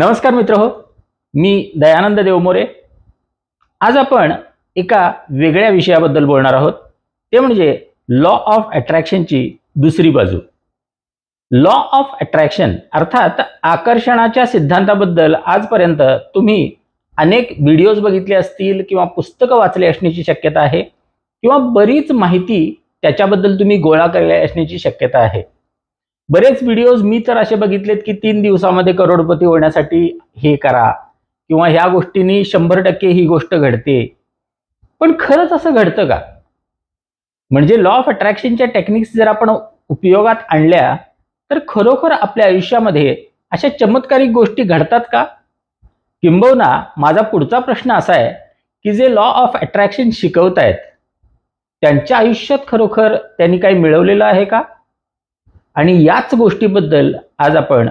नमस्कार मित्र हो मी दयानंद देवमोरे. आज आपण एका वेगळ्या विषयाबद्दल बोलणार आहोत. ते म्हणजे लॉ ऑफ अट्रॅक्शनची दुसरी बाजू. लॉ ऑफ अट्रॅक्शन अर्थात आकर्षणाच्या सिद्धांताबद्दल आजपर्यंत तुम्ही अनेक व्हिडिओज बघितले असतील किंवा पुस्तकं वाचले असण्याची शक्यता आहे किंवा बरीच माहिती त्याच्याबद्दल तुम्ही गोळा केली असण्याची शक्यता आहे. बरेच व्हिडिओज मी तर असे बघितलेत की तीन दिवसामध्ये करोडपती होण्यासाठी हे करा किंवा ह्या गोष्टींनी शंभर टक्के ही गोष्ट घडते. पण खरंच असं घडतं का? म्हणजे लॉ ऑफ अट्रॅक्शनच्या टेक्निक्स जर आपण उपयोगात आणल्या तर खरोखर आपल्या आयुष्यामध्ये अशा चमत्कारिक गोष्टी घडतात का? किंबहुना माझा पुढचा प्रश्न असा आहे की जे लॉ ऑफ अट्रॅक्शन शिकवतायत त्यांच्या आयुष्यात खरोखर त्यांनी काही मिळवलेलं आहे का? आणि याच गोष्टीबद्दल आज आपण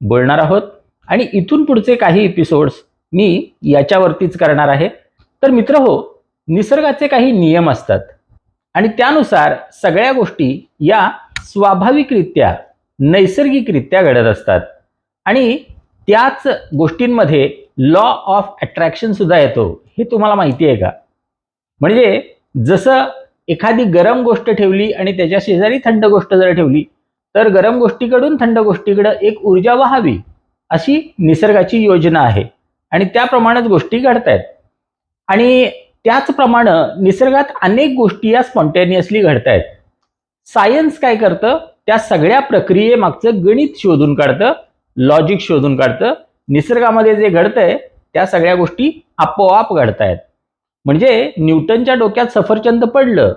बोलणार आहोत. आणि इथून पुढचे काही एपिसोड्स मी याच्यावरतीच करणार आहे. तर मित्र हो निसर्गाचे काही नियम असतात. आणि त्यानुसार सगळ्या गोष्टी या स्वाभाविकरित्या नैसर्गिकरित्या घडत असतात. आणि त्याच गोष्टींमध्ये लॉ ऑफ अट्रॅक्शन सुद्धा येतो. हे तुम्हाला माहिती आहे का? म्हणजे जसं एखादी गरम गोष्ट ठेवली आणि त्याच्या शेजारी थंड गोष्ट जर ठेवली तर गरम गोष्टीकडून थंड गोष्टीकडे एक ऊर्जा व्हावी अशी निसर्गाची योजना आहे. आणि त्याप्रमाणेच गोष्टी घडत आहेत आणि त्याचप्रमाणे निसर्गात अनेक गोष्टी या स्पॉन्टेनियसली घडत आहेत सायन्स काय करतं? त्या सगळ्या प्रक्रियेमागचं गणित शोधून काढतं लॉजिक शोधून काढतं. निसर्गामध्ये जे घडतंय त्या सगळ्या गोष्टी आपोआप घडत आहेत म्हणजे न्यूटनच्या डोक्यात सफरचंद पडलं.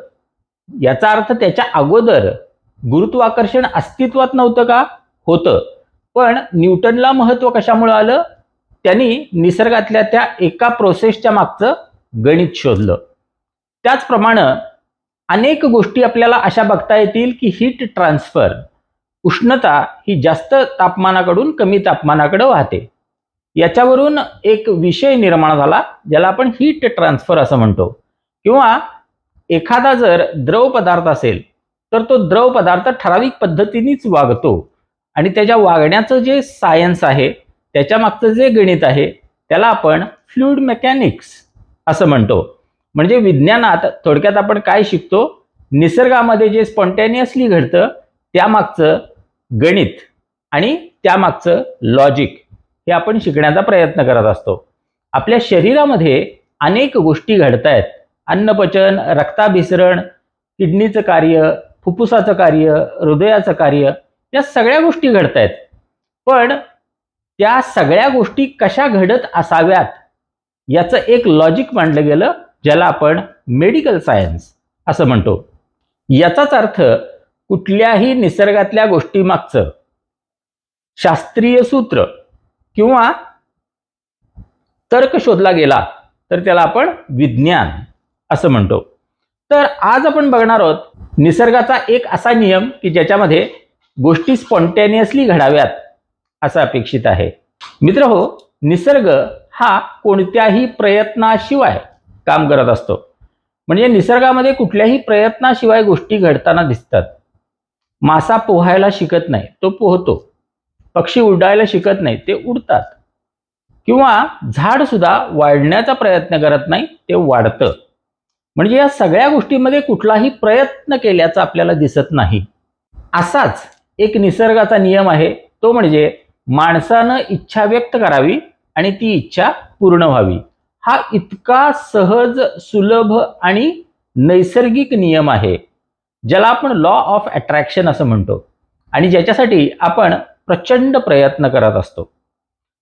याचा अर्थ त्याच्या अगोदर गुरुत्वाकर्षण अस्तित्वात नव्हतं का? होतं. पण न्यूटनला महत्त्व कशामुळे आलं? त्यांनी निसर्गातल्या त्या एका प्रोसेसच्या मागचं गणित शोधलं. त्याचप्रमाणे अनेक गोष्टी आपल्याला अशा बघता येतील की हीट ट्रान्सफर उष्णता ही जास्त तापमानाकडून कमी तापमानाकडे वाहते. याच्यावरून एक विषय निर्माण झाला ज्याला आपण हीट ट्रान्सफर असं म्हणतो. किंवा एखादा जर द्रव पदार्थ असेल तर तो द्रव पदार्थ ठराविक पद्धतीनेच वागतो. आणि त्याच्या वागण्याचं जे सायन्स आहे त्याच्या मागचं जे गणित आहे त्याला आपण फ्लुईड मेकॅनिक्स असं म्हणतो. म्हणजे विज्ञानात थोडक्यात आपण काय शिकतो? निसर्गामध्ये जे स्पॉन्टेनियसली घडतं त्यामागचं गणित आणि त्यामागचं लॉजिक हे आपण शिकण्याचा प्रयत्न करत असतो. आपल्या शरीरामध्ये अनेक गोष्टी घडत आहेत अन्नपचन रक्ताभिसरण किडनीचं कार्य फुफ्फुसाचं कार्य हृदयाचं कार्य या सगळ्या गोष्टी घडत आहेत पण त्या सगळ्या गोष्टी कशा घडत असाव्यात याचं एक लॉजिक मांडलं गेलं ज्याला आपण मेडिकल सायन्स असं म्हणतो. याचाच अर्थ कुठल्याही निसर्गातल्या गोष्टीमागचं शास्त्रीय सूत्र किंवा तर्क शोधला गेला तर त्याला आपण विज्ञान असं म्हणतो. तर आज आपण बघणार आहोत निसर्गाचा एक असा नियम की ज्याच्यामध्ये गोष्टी स्पॉन्टेनियसली घडाव्यात असं अपेक्षित आहे. मित्र हो निसर्ग हा कोणत्याही प्रयत्नाशिवाय काम करत असतो. म्हणजे निसर्गामध्ये कुठल्याही प्रयत्नाशिवाय गोष्टी घडताना दिसतात. मासा पोहायला शिकत नाही तो पोहतो. पक्षी उडायला शिकत नाही ते उडतात. किंवा झाड सुद्धा वाढण्याचा प्रयत्न करत नाही ते वाढतं. म्हणजे या सगळ्या गोष्टींमध्ये कुठलाही प्रयत्न केल्याचं आपल्याला दिसत नाही. असाच एक निसर्गाचा नियम आहे तो म्हणजे माणसानं इच्छा व्यक्त करावी आणि ती इच्छा पूर्ण व्हावी. हा इतका सहज सुलभ आणि नैसर्गिक नियम आहे ज्याला आपण लॉ ऑफ अट्रॅक्शन असं म्हणतो आणि ज्याच्यासाठी आपण प्रचंड प्रयत्न करत असतो.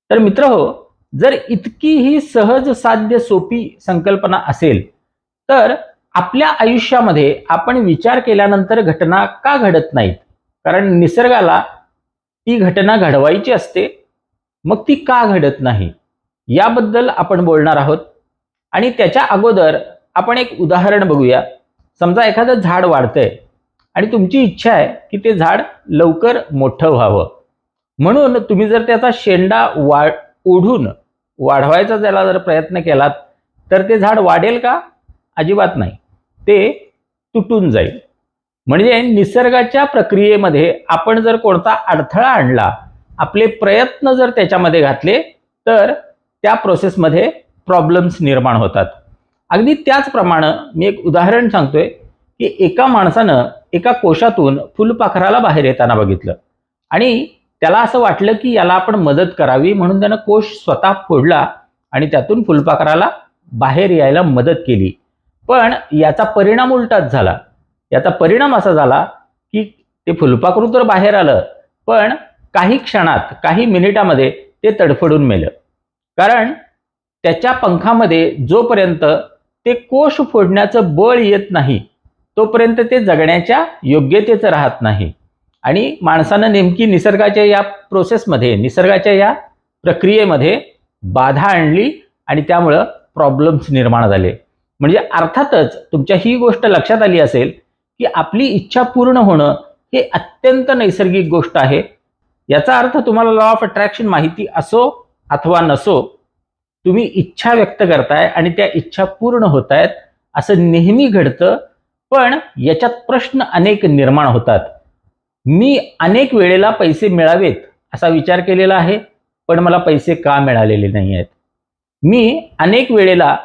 तर मित्र हो जर इतकी ही सहज साध्य सोपी संकल्पना असेल तर आपल्या आयुष्यामध्ये आपण विचार केल्यानंतर घटना का घडत नाहीत? कारण निसर्गाला ती घटना घडवायची असते मग ती का घडत नाही? याबद्दल आपण बोलणार आहोत. आणि त्याच्या अगोदर आपण एक उदाहरण बघूया. समजा एखादं झाड वाढतंय आणि तुमची इच्छा आहे की ते झाड लवकर मोठं व्हावं. म्हणून तुम्ही जर त्याचा शेंडा वाढ ओढून वाढवायचा त्याला जर प्रयत्न केलात तर ते झाड वाढेल का? अजिबात नाही. ते तुटून जाईल. म्हणजे निसर्गाच्या प्रक्रियेमध्ये आपण जर कोणता अडथळा आणला आपले प्रयत्न जर त्याच्यामध्ये घातले तर त्या प्रोसेसमध्ये प्रॉब्लेम्स निर्माण होतात. अगदी त्याचप्रमाणे मी एक उदाहरण सांगतोय की एका माणसानं एका कोशातून फुलपाखराला बाहेर येताना बघितलं. आणि त्याला असं वाटलं की याला आपण मदत करावी म्हणून त्यानं कोश स्वतः फोडला आणि त्यातून फुलपाखराला बाहेर यायला मदत केली. पण याचा परिणाम उलटाच झाला. याचा परिणाम असा झाला की ते फुलपाखरू तर बाहेर आलं पण काही क्षणात काही मिनिटामध्ये ते तडफडून मेलं. कारण त्याच्या पंखामध्ये जोपर्यंत ते कोश फोडण्याचं बळ येत नाही तोपर्यंत ते जगण्याच्या योग्यतेचं राहत नाही. आणि माणसानं नेमकी निसर्गाच्या या प्रोसेसमध्ये निसर्गाच्या या प्रक्रियेमध्ये बाधा आणली आणि त्यामुळं प्रॉब्लेम्स निर्माण झाले. म्हणजे अर्थातच तुमच्या ही गोष्ट लक्षात आली असेल की आपली इच्छा पूर्ण होणं हे अत्यंत नैसर्गिक गोष्ट आहे. याचा अर्थ तुम्हाला लॉ ऑफ अट्रॅक्शन माहिती असो अथवा नसो तुम्ही इच्छा व्यक्त करताय आणि त्या इच्छा पूर्ण होत आहेत असं नेहमी घडतं पण याच्यात प्रश्न अनेक निर्माण होतात. मी अनेक वेळेला पैसे मिळावेत असा विचार केलेला आहे पण मला पैसे का मिळालेले नाही आहेत मी अनेक वेळेला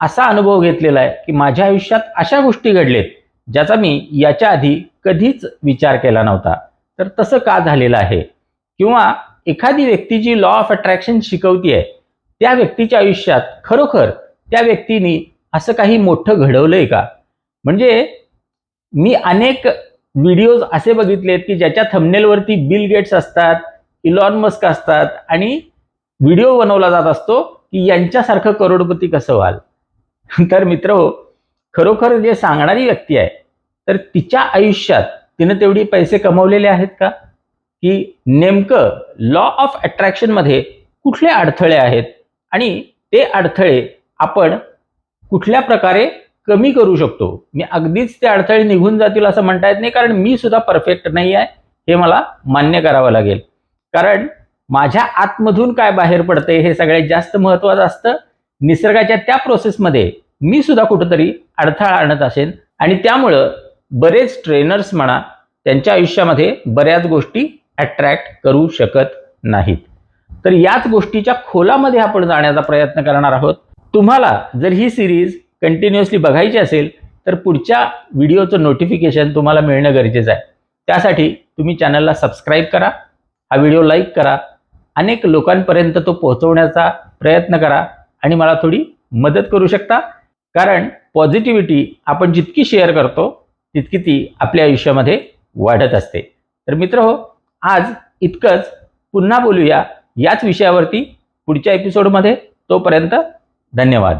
असा अनुभव घेतलेला आहे की माझ्या आयुष्यात अशा गोष्टी घडलेत ज्याचा मी याच्या आधी कधीच विचार केला नव्हता. तर तसं का झालेलं आहे? किंवा एखादी व्यक्ती जी लॉ ऑफ अट्रॅक्शन शिकवती आहे त्या व्यक्तीच्या आयुष्यात खरोखर त्या व्यक्तीने असं काही मोठं घडवलंय का? म्हणजे मी अनेक व्हिडिओज असे बघितलेत की ज्याच्या थंबनेलवरती बिल गेट्स असतात इलॉन मस्क असतात आणि व्हिडिओ बनवला जात असतो की यांच्यासारखं करोडपती कसं व्हाल? तर मित्र हो खरोखर जे सांगणारी व्यक्ती आहे तर तिच्या आयुष्यात तिनं तेवढी पैसे कमवलेले आहेत का? की नेमकं लॉ ऑफ अट्रॅक्शनमध्ये कुठले अडथळे आहेत? आणि ते अडथळे आपण कुठल्या प्रकारे कमी करू शकतो? मी अगदीच ते अडथळे निघून जातील असं म्हणता येत नाही कारण मी सुद्धा परफेक्ट नाही आहे हे मला मान्य करावं लागेल. कारण माझ्या आतमधून काय बाहेर पडतंय हे सगळ्यात जास्त महत्त्वाचं असतं. निसर्गाच्या त्या प्रोसेसमध्ये मी सुद्धा कुठंतरी अडथळा आणत असेन आणि त्यामुळं बरेच ट्रेनर्स म्हणा त्यांच्या आयुष्यामध्ये बऱ्याच गोष्टी अट्रॅक्ट करू शकत नाहीत. तर याच गोष्टीच्या खोलामध्ये आपण जाण्याचा प्रयत्न करणार आहोत. तुम्हाला जर ही सिरीज कंटिन्युअसली बघायची असेल तर पुढच्या व्हिडिओचं नोटिफिकेशन तुम्हाला मिळणं गरजेचं आहे. त्यासाठी तुम्ही चॅनलला सबस्क्राईब करा हा व्हिडिओ लाईक करा अनेक लोकांपर्यंत तो पोहोचवण्याचा प्रयत्न करा. आणि मला थोडी मदत करू शकता. कारण पॉझिटिव्हिटी आपण जितकी शेअर करतो तितकी ती आपल्या आयुष्यामध्ये वाढत असते. तर मित्र हो आज इतकंच. पुन्हा बोलूया याच विषयावरती पुढच्या एपिसोडमध्ये तोपर्यंत धन्यवाद.